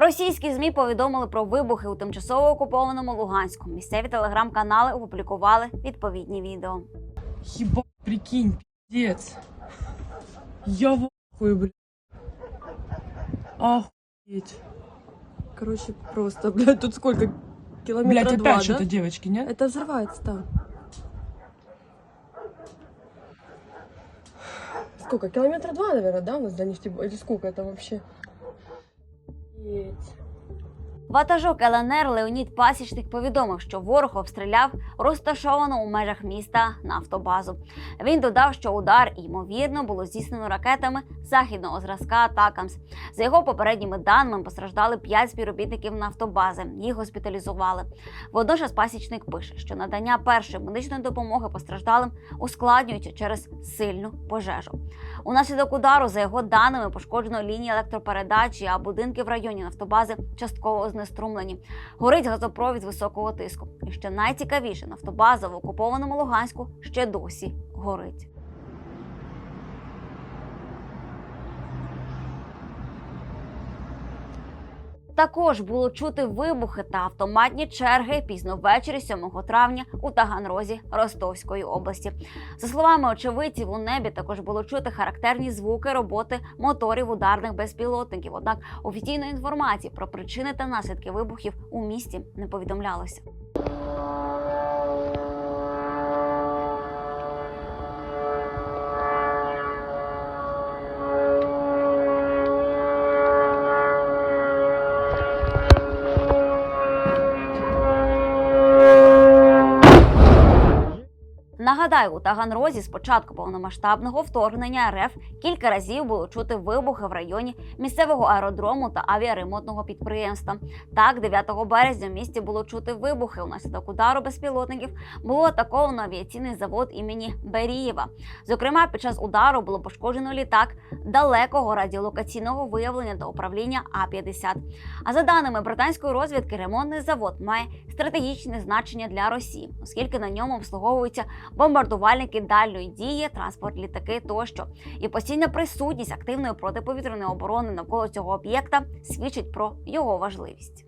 Російські змі повідомили про вибухи у тимчасово окупованому Луганську. Місцеві телеграм-канали опублікували відповідні відео. Ебать, прикинь, пиздец. Я в ахуе, блядь. Охуеть. Короче, просто, блядь, тут сколько? Километра Блядь, два, опять да? что-то, девочки, нет? Это взрывается там. Сколько? Километра два, наверное, да, у нас до нефтебо... Или сколько это вообще? Yes. Ватажок ЛНР Леонід Пасічник повідомив, що ворог обстріляв розташовану у межах міста нафтобазу. Він додав, що удар ймовірно було здійснено ракетами західного зразка Атакамс. За його попередніми даними постраждали 5 співробітників нафтобази. Їх госпіталізували. Водночас пасічник пише, що надання першої медичної допомоги постраждалим ускладнюється через сильну пожежу. Унаслідок удару, за його даними, пошкоджено лінії електропередачі, а будинки в районі нафтобази частково знеструмлені. Горить газопровід високого тиску. І що найцікавіше, нафтобаза в окупованому Луганську ще досі горить. Також було чути вибухи та автоматні черги пізно ввечері 7 травня у Таганрозі Ростовської області. За словами очевидців, у небі також було чути характерні звуки роботи моторів ударних безпілотників. Однак офіційної інформації про причини та наслідки вибухів у місті не повідомлялося. Нагадаю, у Таганрозі з початку повномасштабного вторгнення РФ кілька разів було чути вибухи в районі місцевого аеродрому та авіаремонтного підприємства. Так, 9 березня в місті було чути вибухи. Унаслідок удару безпілотників було атаковано авіаційний завод імені Берієва. Зокрема, під час удару було пошкоджено літак далекого радіолокаційного виявлення та управління А-50. А за даними британської розвідки, ремонтний завод має стратегічне значення для Росії, оскільки на ньому обслуговуються бомбардувальники дальної дії, транспорт, літаки тощо. І постійна присутність активної протиповітряної оборони навколо цього об'єкта свідчить про його важливість.